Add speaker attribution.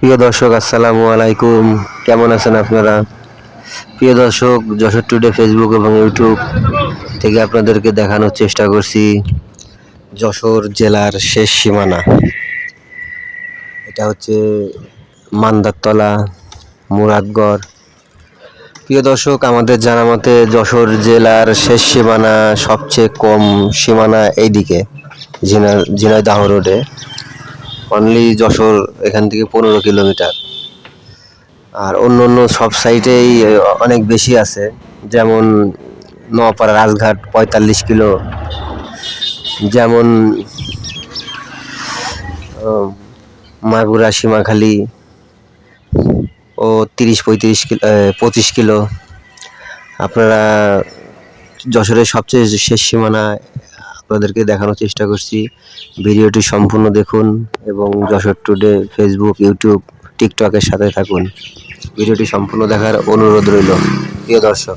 Speaker 1: প্রিয় দর্শক, আসসালামু আলাইকুম। কেমন আছেন আপনারা? প্রিয় দর্শক, যশোর টুডে ফেসবুক এবং ইউটিউব থেকে আপনাদেরকে দেখানোর চেষ্টা করছি যশোর জেলার শেষ সীমানা। এটা হচ্ছে মান্দারতলা, মুরাদগড়। প্রিয় দর্শক, আমাদের জানা মতে যশোর জেলার শেষ সীমানা সবচেয়ে কম সীমানা এইদিকে, ঝিনা ঝিনাইদহ রোডে। অনলি যশোর এখান থেকে পনেরো কিলোমিটার। আর অন্য অন্য সব সাইটেই অনেক বেশি আছে। যেমন নোয়াপাড়া রাজঘাট পঁয়তাল্লিশ কিলো। যেমন মাগুরা, সীমাখালি ও তিরিশ পঁয়ত্রিশ কিলো পঁচিশ কিলো। আপনারা যশোরের সবচেয়ে শেষ সীমানা আপনাদেরকে দেখানোর চেষ্টা করছি। ভিডিওটি সম্পূর্ণ দেখুন এবং যশোর টুডে ফেসবুক, ইউটিউব, টিকটকের সাথে থাকুন। ভিডিওটি সম্পূর্ণ দেখার অনুরোধ রইল। প্রিয় দর্শক